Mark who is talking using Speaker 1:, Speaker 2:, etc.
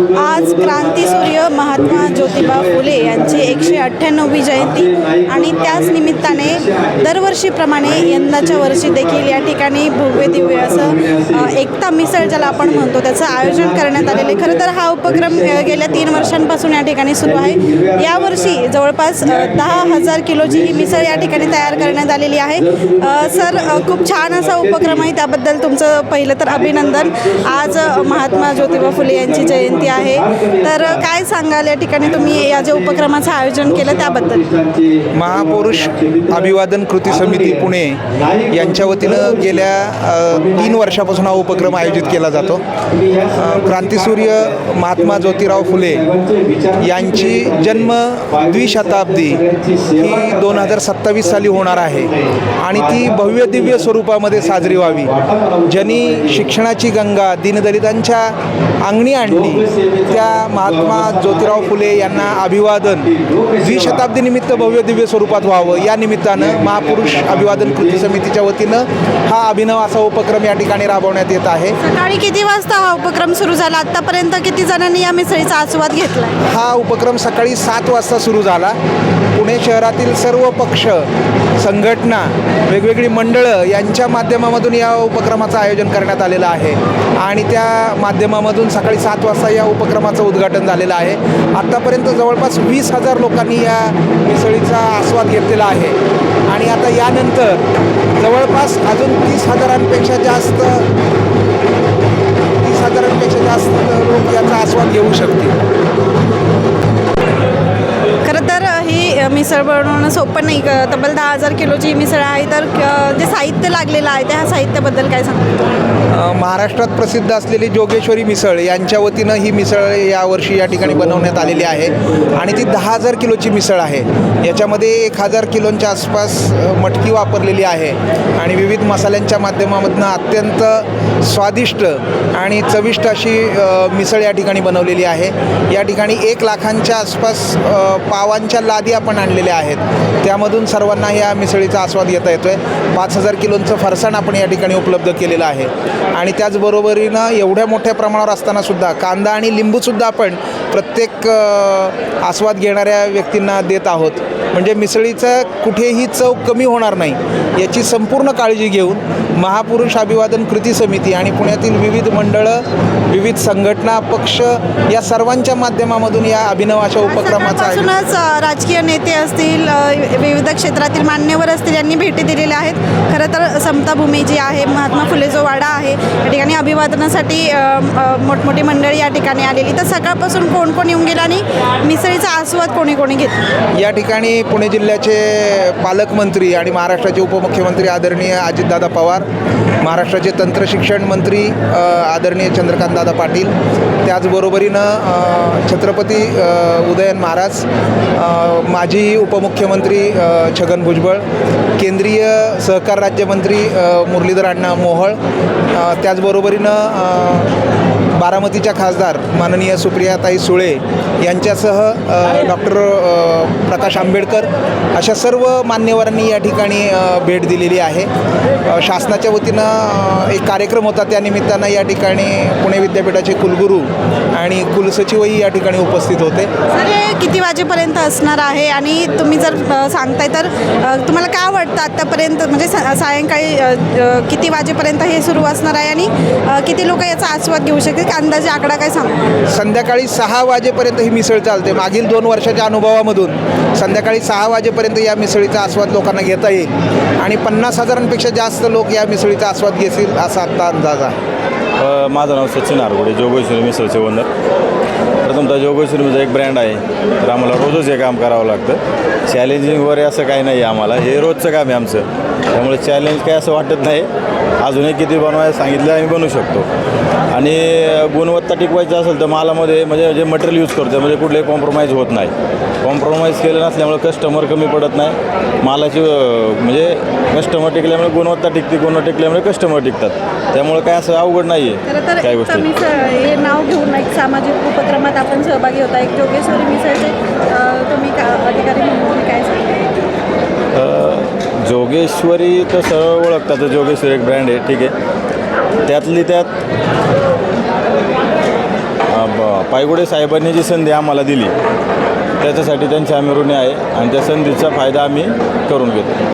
Speaker 1: आज क्रांतीसूर्य महात्मा ज्योतिबा फुले यांची एकशे अठ्ठ्याण्णववी जयंती आणि त्याच निमित्ताने दरवर्षीप्रमाणे यंदाच्या वर्षी देखील या ठिकाणी भव्य दिव्य असं एकता मिसळ ज्याला आपण म्हणतो त्याचं आयोजन करण्यात आलेलं आहे. खरं तर हा उपक्रम गेल्या तीन वर्षांपासून या ठिकाणी सुरू आहे. यावर्षी जवळपास दहा हजार किलोची ही मिसळ या ठिकाणी तयार करण्यात आलेली आहे. सर खूप छान असा उपक्रम आहे. त्याबद्दल तुमचं पहिलं तर अभिनंदन. आज महात्मा ज्योतिबा फुले यांची जयंती आहे. तर काय सांगाल या ठिकाणी तुम्ही या जे उपक्रमाचं आयोजन केलं त्याबद्दल?
Speaker 2: महापुरुष अभिवादन कृती समिती पुणे यांच्या वतीनं गेल्या तीन वर्षापासून हा उपक्रम आयोजित केला जातो. क्रांतीसूर्य महात्मा ज्योतिराव फुले यांची जन्म द्विशताब्दी ही दोन हजार सत्तावीस साली होणार आहे आणि ती भव्य दिव्य स्वरूपामध्ये साजरी व्हावी. ज्यांनी शिक्षणाची गंगा दीनदलितांच्या अंगणी आणली त्या महात्मा ज्योतिराव फुले यांना अभिवादन. द्विशताब्दीनिमित्त भव्य दिव्य स्वरूपात व्हावं. या निमित्तानं महापुरुष अभिवादन कृती समितीच्या वतीनं हा अभिनव असा उपक्रम या ठिकाणी राबवण्यात येत आहे.
Speaker 1: सकाळी किती वाजता हा उपक्रम सुरू झाला? आत्तापर्यंत किती जणांनी या मिसळीचा आस्वाद घेतला
Speaker 2: हा उपक्रम सकाळी सात वाजता सुरू झाला. पुणे शहरातील सर्व पक्ष संघटना वेगवेगळी मंडळं यांच्या माध्यमामधून या उपक्रमाचं आयोजन करण्यात आलेलं आहे. आणि त्या माध्यमामधून सकाळी सात वाजता या उपक्रमाचं उद्घाटन झालेलं आहे. आत्तापर्यंत जवळपास वीस हजार लोकांनी या मिसळीचा आस्वाद घेतलेला आहे. आणि आता यानंतर जवळपास अजून तीस हजारांपेक्षा जास्त तीस हजारांपेक्षा जास्त लोक याचा आस्वाद घेऊ शकतील.
Speaker 1: मिसळ बनवणं सोपं नाही क- तब्बल दहा हजार किलोची मिसळ आहे. तर जे साहित्य लागलेलं आहे त्या साहित्याबद्दल काय सांगतो
Speaker 2: महाराष्ट्रात प्रसिद्ध असलेली जोगेश्वरी मिसळ यांच्या वतीनं ही मिसळ यावर्षी या ठिकाणी बनवण्यात आलेली आहे. आणि ती दहा हजार किलोची मिसळ आहे. याच्यामध्ये एक हजार किलोंच्या आसपास मटकी वापरलेली आहे. आणि विविध मसाल्यांच्या माध्यमामधून अत्यंत स्वादिष्ट आणि चविष्ट अशी मिसळ या ठिकाणी बनवलेली आहे. या ठिकाणी एक लाखांच्या आसपास पावांच्या लादी आपण आणलेले आहेत. त्यामधून सर्वांना या मिसळीचा आस्वाद घेता येतो आहे पाच हजार किलोंचं फरसाण आपण या ठिकाणी उपलब्ध केलेलं आहे. आणि त्याचबरोबरीनं एवढ्या मोठ्या प्रमाणावर असतानासुद्धा कांदा आणि लिंबूसुद्धा आपण प्रत्येक आस्वाद घेणाऱ्या व्यक्तींना देत आहोत. म्हणजे मिसळीचं कुठेही चव कमी होणार नाही. याची संपूर्ण काळजी घेऊन महापुरुष अभिवादन कृती समिती आणि पुण्यातील विविध मंडळं विविध संघटना पक्ष या सर्वांच्या माध्यमामधून या अभिनव अशा उपक्रमाचं
Speaker 1: राजकीय नेते असतील विविध क्षेत्रातील मान्यवर असतील यांनी भेटी दिलेल्या आहेत. खरं तर समता भूमी जी आहे महात्मा फुले जो वाडा आहे या ठिकाणी अभिवादनासाठी मोठमोठी मंडळी या ठिकाणी आलेली. तर सकाळपासून कोण कोण येऊन गेलं आणि मिसळीचा आस्वाद कोणी कोणी घेतला?
Speaker 2: या ठिकाणी पुणे जिल्ह्याचे पालकमंत्री आणि महाराष्ट्राचे उपमुख्यमंत्री आदरणीय अजितदादा पवार महाराष्ट्राचे तंत्रशिक्षण मंत्री आदरणीय चंद्रकांतदादा पाटील त्याचबरोबरीनं छत्रपती उदयन महाराज माजी उपमुख्यमंत्री छगन भुजबळ केंद्रीय सहकार राज्यमंत्री मुरलीधर अण्णा मोहोळ त्याचबरोबरीनं बारामतीच्या खासदार माननीय सुप्रियाताई सुळे यांच्यासह डॉक्टर प्रकाश आंबेडकर अशा सर्व मान्यवरांनी या ठिकाणी भेट दिलेली आहे. शासनाच्या वतीनं एक कार्यक्रम होता त्यानिमित्तानं या ठिकाणी पुणे विद्यापीठाचे कुलगुरू आणि कुलसचिवही या ठिकाणी उपस्थित होते.
Speaker 1: सर हे किती वाजेपर्यंत असणार आहे? आणि तुम्ही जर सांगताय तर तुम्हाला काय वाटतं आत्तापर्यंत? म्हणजे सा- सायंकाळी किती वाजेपर्यंत हे सुरू असणार आहे? आणि किती लोक याचा आस्वाद घेऊ शकतील अंदाजे आकडा काय सांगू?
Speaker 2: संध्याकाळी सहा वाजेपर्यंत ही मिसळ चालते. मागील दोन वर्षाच्या अनुभवामधून संध्याकाळी सहा वाजेपर्यंत या मिसळीचा आस्वाद लोकांना घेता येईल आणि पन्नास हजारांपेक्षा जास्त लोक या मिसळीचा आस्वाद घेतील असा आत्ता अंदाज आहे.
Speaker 3: अ, माझं नाव सचिन आरगुडे जोगेश्वरी मिसळचे ओनर प्रथमतः जोगेश्वरीचं एक ब्रँड आहे. तर आम्हाला रोजच हे काम करावं लागतं. चॅलेंजिंग वगैरे असं काही नाही आहे आम्हाला. हे रोजचं काम आहे आमचं. त्यामुळे चॅलेंज काही असं वाटत नाही. अजूनही किती बनवायला सांगितलं आम्ही बनवू शकतो. आणि गुणवत्ता टिकवायचं असेल तर मालामध्ये म्हणजे जे मटेरियल यूज करतो म्हणजे कुठलेही कॉम्प्रोमाइज होत नाही. कॉम्प्रोमाइज केलं नसल्यामुळे कस्टमर कमी पडत नाही. मालाची म्हणजे कस्टमर टिकल्यामुळे गुणवत्ता टिकते गुणवत्ता टिकल्यामुळे कस्टमर टिकतात. त्यामुळे काय असं अवघड नाही आहे काही गोष्टी.
Speaker 1: हे नाव घेऊन एक सामाजिक उपक्रमात आपण सहभागी होता. एक जोगेश्वरी मिसळचे तुम्ही अधिकारी म्हणून काय
Speaker 3: जोगेश्वरी तर सरळ ओळखतात. जोगेश्वरी एक ब्रँड आहे ठीक आहे. त्यातली त्यात पायगुडे साहेबांनी जी संधी आम्हाला दिली त्याच्यासाठी त्यांचे आम्ही ऋणी आहे आणि त्या संधीचा फायदा आम्ही करून घेतो.